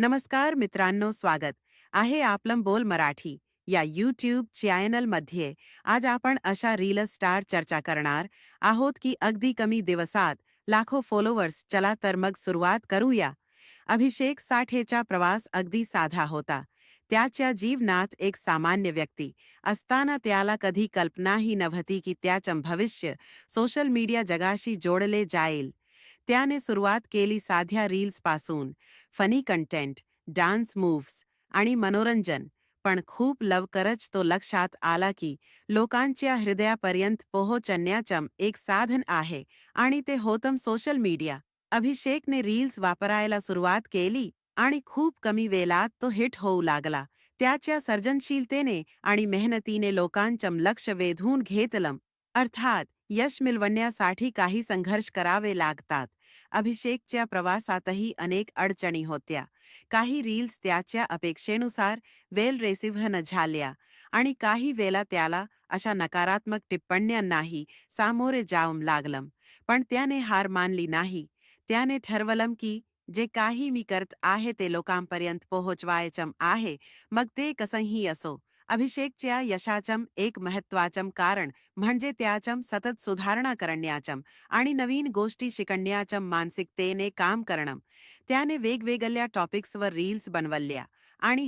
नमस्कार मित्रांनो, स्वागत. आहे आपलं बोल मराठी या यूट्यूब चॅनलमध्ये आज आपण अशा रील स्टार चर्चा करणार आहोत की अगदी कमी दिवसात लाखो फॉलोअर्स चला तर मग सुरुवात करूया. अभिषेक साठेचा प्रवास अगदी साधा होता. त्याच्या जीवनात एक सामान्य व्यक्ती असताना त्याला कधी कल्पनाही नव्हती की त्याचं भविष्य सोशल मीडिया जगाशी जोडले जाईल. त्याने सुरुवात केली साध्या रील्स पासून. फनी कंटेंट डान्स मूव्स आणि मनोरंजन. पण खूप लवकरच तो लक्षात आला की लोकांच्या हृदयापर्यंत पोहोचण्याचं एक साधन आहे आणि ते होतम सोशल मीडिया अभिषेकने रील्स वापरायला सुरुवात केली आणि खूप कमी वेळात तो हिट होऊ लागला. त्याच्या सर्जनशीलतेने आणि मेहनतीने लोकांचं लक्ष वेधून घेतलं. अर्थात यश मिळवण्यासाठी काही संघर्ष करावे लागतात. अभिषेकच्या प्रवासातही अनेक अडचणी होत्या. काही रील्स त्याच्या अपेक्षेनुसार वेल रेसिव्ह न झाल्या आणि काही वेळा त्याला अशा नकारात्मक टिप्पण्यांनाही सामोरे जावं लागलं पण त्याने हार मानली नाही. त्याने ठरवलं की जे काही मी करत आहे ते लोकांपर्यंत पोहोचवायचं आहे मग ते कसंही असो. अभिषेकच्या यशाचं एक महत्वाचं कारण म्हणजे त्याचं सतत सुधारणा करण्याचं आणि नवीन गोष्टी शिकण्याचं मानसिकतेने काम करणं. त्याने वेगवेगळ्या टॉपिक्सवर रील्स बनवल्या आणि